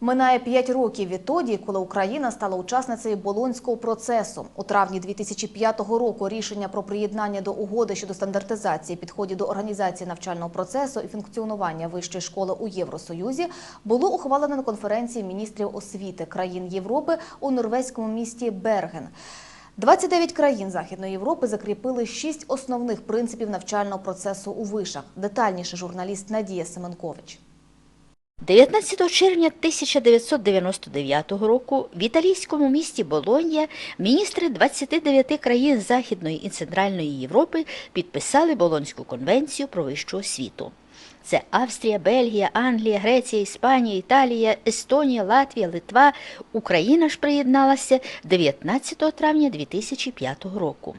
Минає п'ять років відтоді, коли Україна стала учасницею болонського процесу. У травні 2005 року рішення про приєднання до угоди щодо стандартизації підходів до організації навчального процесу і функціонування вищої школи у Євросоюзі було ухвалено на конференції міністрів освіти країн Європи у норвезькому місті Берген. 29 країн Західної Європи закріпили шість основних принципів навчального процесу у вишах. Детальніше журналіст Надія Семенкович. 19 червня 1999 року в італійському місті Болонья міністри 29 країн Західної і Центральної Європи підписали Болонську конвенцію про вищу освіту. Це Австрія, Бельгія, Англія, Греція, Іспанія, Італія, Естонія, Латвія, Литва. Україна ж приєдналася 19 травня 2005 року.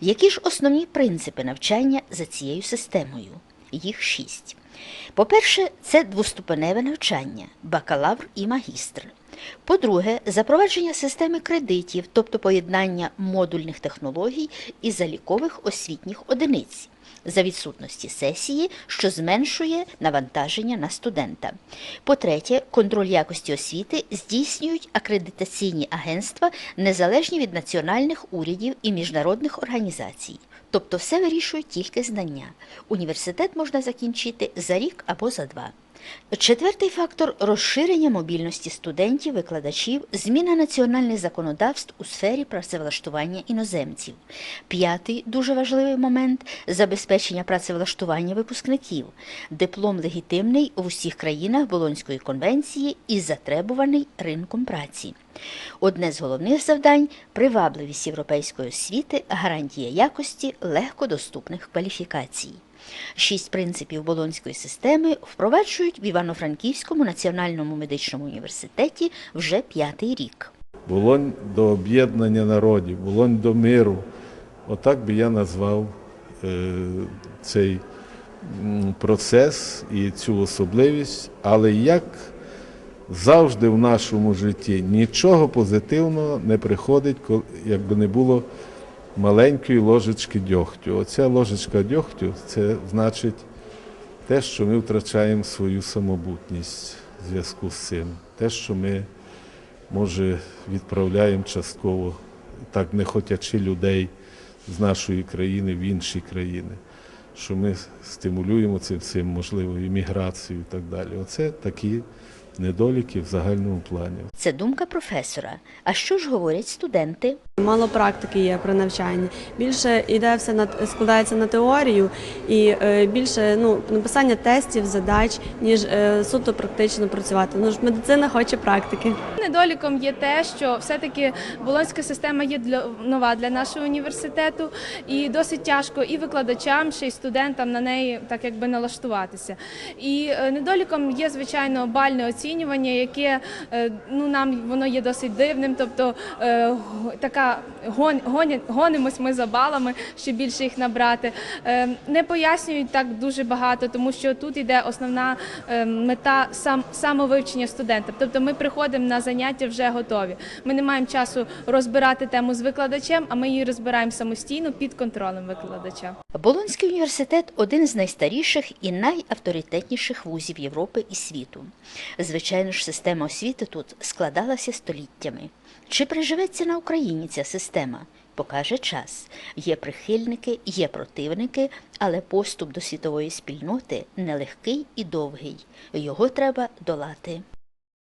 Які ж основні принципи навчання за цією системою? Їх шість. По-перше, це двоступеневе навчання бакалавр і магістр. По-друге, запровадження системи кредитів, тобто поєднання модульних технологій і залікових освітніх одиниць за відсутності сесії, що зменшує навантаження на студента. По-третє, контроль якості освіти здійснюють акредитаційні агентства, незалежні від національних урядів і міжнародних організацій. Тобто все вирішують тільки знання. Університет можна закінчити за рік або за два. Четвертий фактор розширення мобільності студентів, викладачів, зміна національних законодавств у сфері працевлаштування іноземців. П'ятий дуже важливий момент забезпечення працевлаштування випускників. Диплом легітимний в усіх країнах Болонської конвенції і затребуваний ринком праці. Одне з головних завдань привабливість європейської освіти, гарантія якості легкодоступних кваліфікацій. Шість принципів болонської системи впроваджують в Івано-Франківському національному медичному університеті вже п'ятий рік. Болонь до об'єднання народів, болонь до миру. Отак би я назвав е, цей процес і цю особливість. Але як завжди в нашому житті нічого позитивного не приходить, якби не було маленької ложечки дьогтю. Оця ложечка дьогтю це значить те, що ми втрачаємо свою самобутність в зв'язку з цим. Те, що ми, може, відправляємо частково, так не хотячи людей з нашої країни в інші країни. Що ми стимулюємо цим всім, можливо, імміграцію і так далі. Оце такі недоліки в загальному плані. Це думка професора. А що ж говорять студенти? Мало практики є при навчанні. Більше йде все на складається на теорію і е, більше ну написання тестів, задач, ніж е, суто практично працювати. Ну ж медицина хоче практики. Недоліком є те, що все-таки болонська система є для нова для нашого університету, і досить тяжко і викладачам, ще й студентам на неї так якби налаштуватися. І е, недоліком є звичайно бальне оцінювання, яке е, ну нам воно є досить дивним. Тобто е, така гон, гоня- гонимось ми за балами, щоб більше їх набрати. Е, Не пояснюють так дуже багато, тому що тут йде основна мета сам самовивчення студента. Тобто ми приходимо на заняття вже готові. Ми не маємо часу розбирати тему з викладачем, а ми її розбираємо самостійно під контролем викладача. Болонський університет один з найстаріших і найавторитетніших вузів Європи і світу. Звичайно ж, система освіти тут складалася століттями. Чи приживеться на Україні ця система? Покаже час. Є прихильники, є противники, але поступ до світової спільноти нелегкий і довгий. Його треба долати.